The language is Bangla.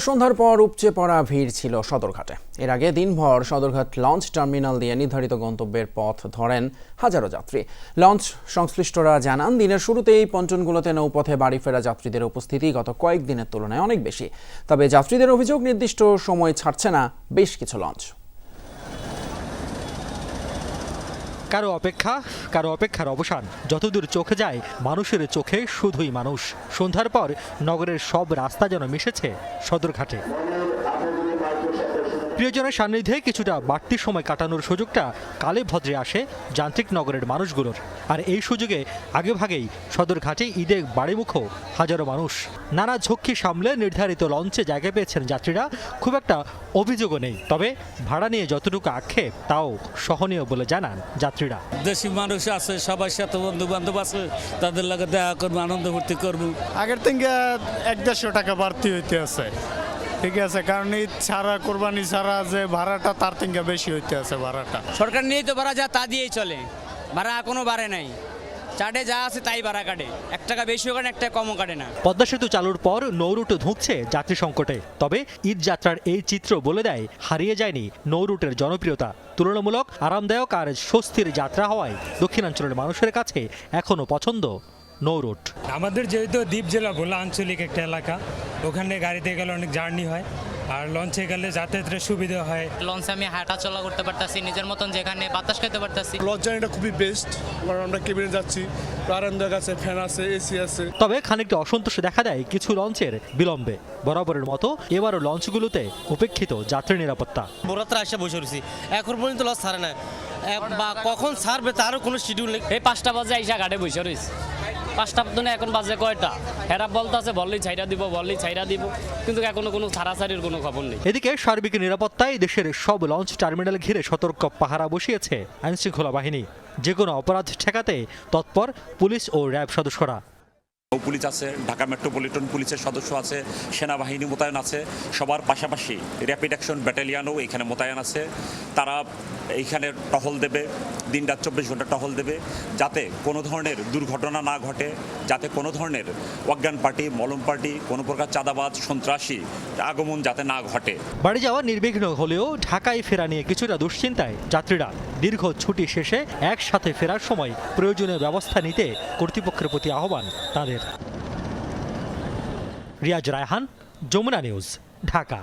সন্ধ্যার পর উপচে পড়া ভিড় ছিল সদরঘাটে। এর আগে দিনভর সদরঘাট লঞ্চ টার্মিনাল দিয়ে নির্ধারিত গন্তব্যের পথ ধরেন হাজারো যাত্রী। লঞ্চ সংশ্লিষ্টরা জানান, দিনের শুরুতেই পঞ্চনগুলোতে নৌপথে বাড়ি ফেরা যাত্রীদের উপস্থিতি গত কয়েকদিনের তুলনায় অনেক বেশি। তবে যাত্রীদের অভিযোগ, নির্দিষ্ট সময় ছাড়ছে না বেশ কিছু লঞ্চ। কারও অপেক্ষা, কারও অপেক্ষার অবসান। যতদূর চোখে যায়, মানুষের চোখে শুধুই মানুষ। সন্ধ্যার পর নগরের সব রাস্তা যেন মিশেছে সদরঘাটে। প্রিয়জনের সান্নিধ্যে কিছুটা বাড়তি সময় কাটানোর সুযোগটা কালে ভদ্রে আসে যান্ত্রিক নগরের মানুষগুলোর। আর এই সুযোগে আগেভাগেই সদরঘাটে ঈদে বাড়িমুখো হাজারো মানুষ। নানা ঝক্কি সামলে নির্ধারিত লঞ্চে জায়গা পেয়েছেন যাত্রীরা খুব একটা অভিযোগও নেই। তবে ভাড়া নিয়ে যতটুকু আক্ষেপ তাও সহনীয় বলে জানান যাত্রীরা। দেশি মানুষ আছে সবার সাথে বন্ধু বান্ধব আছে তাদের লাগে দেখা করব আনন্দ ফুর্তি করব। আগের থেকে এক দেড়শো টাকা বাড়তি হইতে আছে। ঠিক আছে কারণ ঈদ ছাড়া কোরবানি ছাড়া যে ভাড়াটা তার থেকে বেশি হইতে আছে ভাড়াটা। সরকার নিয়েই তো ভাড়া যা তা দিয়েই চলে। ভাড়া কোনো বাড়ে নাই। চাটে যা আছে তাই ভাড়া কাটে। এক টাকা বেশিও কাটে এক টাকা কমও কাটে না। পদ্মা সেতু চালুর পর নৌরুটও ধুঁকছে যাত্রী সংকটে। তবে ঈদ যাত্রার এই চিত্র বলে দেয় হারিয়ে যায়নি নৌরুটের জনপ্রিয়তা। তুলনামূলক আরামদায়ক আর স্বস্তির যাত্রা হওয়ায় দক্ষিণাঞ্চলের মানুষের কাছে এখনও পছন্দ নৌরুট। আমাদের যেহেতু দ্বীপ জেলা ভোলা আঞ্চলিক একটা এলাকা ওখানে গাড়িতে গেলে অনেক জার্নি হয়। আর লঞ্চে গেলে যাতায়াতের সুবিধা হয়। লঞ্চে আমি হাঁটা চলা করতে পারতাছি নিজের মতন যেখানে বাতাস খেতে পারতাছি। লঞ্চ জার্নিটা খুবই বেস্ট কারণ আমরা কেবিনে যাচ্ছি আরামদায়ক আছে ফ্যান আছে এসি আছে। তবে খানিকটা অসন্তোষ দেখা দেয় কিছু লঞ্চের বিলম্বে। বরাবরের মতো এবারও লঞ্চগুলোতে উপেক্ষিত যাত্রী নিরাপত্তা। বরাত্রা এসে বসে রয়েছি। এখন পর্যন্ত লঞ্চ ছাড়ে না বা কখন ছাড়বে তারও কোনো শিডিউল নেই। এই পাঁচটা বাজে আইসা ঘাটে বসে রয়েছে। পাঁচটা দিনে এখন বাজে কয়টা? হেরা বলতে আছে বললেই ছাইরা দিব, বললেই ছাইরা দিব। কিন্তু এখনও কোনো ছাড়াছাড়ির কোনো খবর নেই। এদিকে সার্বিক নিরাপত্তায় দেশের সব লঞ্চ টার্মিনাল ঘিরে সতর্ক পাহারা বসিয়েছে আইনশৃঙ্খলা বাহিনী। যে কোনো অপরাধ ঠেকাতে তৎপর পুলিশ ও র্যাব সদস্যরা। পুলিশ আছে, ঢাকা মেট্রোপলিটন পুলিশের সদস্য আছে, সেনাবাহিনী মোতায়েন আছে। সবার পাশাপাশি র্যাপিড অ্যাকশন ব্যাটালিয়ানও এখানে মোতায়েন আছে। তারা এইখানে টহল দেবে দিন রাত চব্বিশ ঘণ্টা টহল দেবে, যাতে কোনো ধরনের দুর্ঘটনা না ঘটে, যাতে কোনো ধরনের অজ্ঞান পার্টি, মলম পার্টি, কোনো প্রকার চাঁদাবাজ, সন্ত্রাসী আগমন যাতে না ঘটে। বাড়ি যাওয়া নির্বিঘ্ন হলেও ঢাকায় ফেরা নিয়ে কিছুটা দুশ্চিন্তায় যাত্রীরা দীর্ঘ ছুটি শেষে একসাথে ফেরার সময় প্রয়োজনীয় ব্যবস্থা নিতে কর্তৃপক্ষের প্রতি আহ্বান তাদের। রিয়াজ রায়হান যমুনা নিউজ ঢাকা।